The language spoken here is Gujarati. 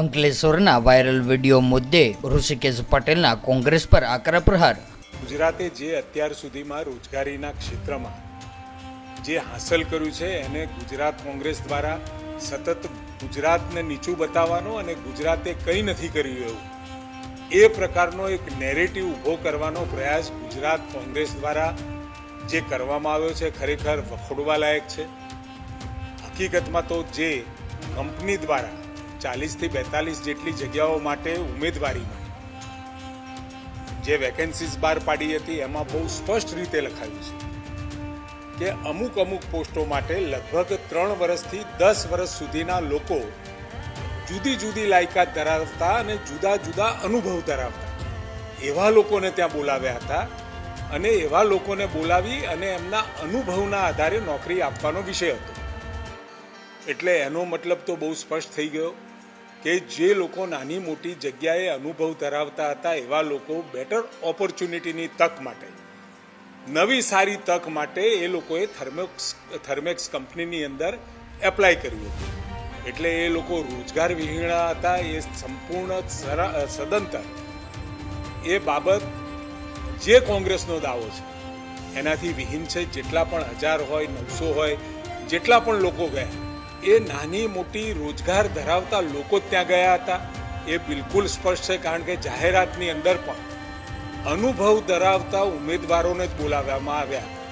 અંકલેશ્વરના વાયરલ વીડિયો મુદ્દે ઋષિકેશ પટેલના કોંગ્રેસ પર આકરા પ્રહાર. ગુજરાતે જે અત્યાર સુધીમાં રોજગારીના ક્ષેત્રમાં જે હાંસલ કર્યું છે, એને ગુજરાત કોંગ્રેસ દ્વારા સતત ગુજરાતને નીચું બતાવવાનો અને ગુજરાતે કંઈ નથી કર્યું એવું, એ પ્રકારનો એક નેરેટિવ ઊભો કરવાનો પ્રયાસ ગુજરાત કોંગ્રેસ દ્વારા જે કરવામાં આવ્યો છે, ખરેખર વખોડવા લાયક છે. હકીકતમાં તો જે કંપની દ્વારા ચાલીસથી બેતાલીસ જેટલી જગ્યાઓ માટે ઉમેદવારીમાં જે વેકેન્સીઝ બહાર પાડી હતી, એમાં બહુ સ્પષ્ટ રીતે લખાયું છે કે અમુક અમુક પોસ્ટો માટે લગભગ ત્રણ વર્ષથી દસ વર્ષ સુધીના લોકો જુદી જુદી લાયકાત ધરાવતા અને જુદા જુદા અનુભવ ધરાવતા. એવા લોકોને ત્યાં બોલાવ્યા હતા અને એવા લોકોને બોલાવી અને એમના અનુભવના આધારે નોકરી આપવાનો વિષય હતો. એટલે એનો મતલબ તો બહુ સ્પષ્ટ થઈ ગયો. કે જે લોકો નાની મોટી જગ્યાએ અનુભવ ધરાવતા હતા, એવા લોકો બેટર ઓપોર્ચ્યુનિટીની તક માટે. નવી સારી તક માટે એ લોકોએ થર્મેક્સ થર્મેક્સ કંપનીની અંદર એપ્લાય કર્યું હતું. એટલે એ લોકો રોજગાર વિહીણા હતા, એ સંપૂર્ણ સદંતર. એ બાબત જે કોંગ્રેસનો દાવો છે, એનાથી વિહીન છે, જેટલા પણ હજાર હોય, નવસો હોય, જેટલા પણ લોકો ગયા એ નાની મોટી રોજગાર ધરાવતા લોકો ત્યાં ગયા હતા. એ બિલકુલ સ્પષ્ટ છે, કારણ કે જાહેરાતની અંદર પણ અનુભવ ધરાવતા ઉમેદવારોને જ બોલાવવામાં આવ્યા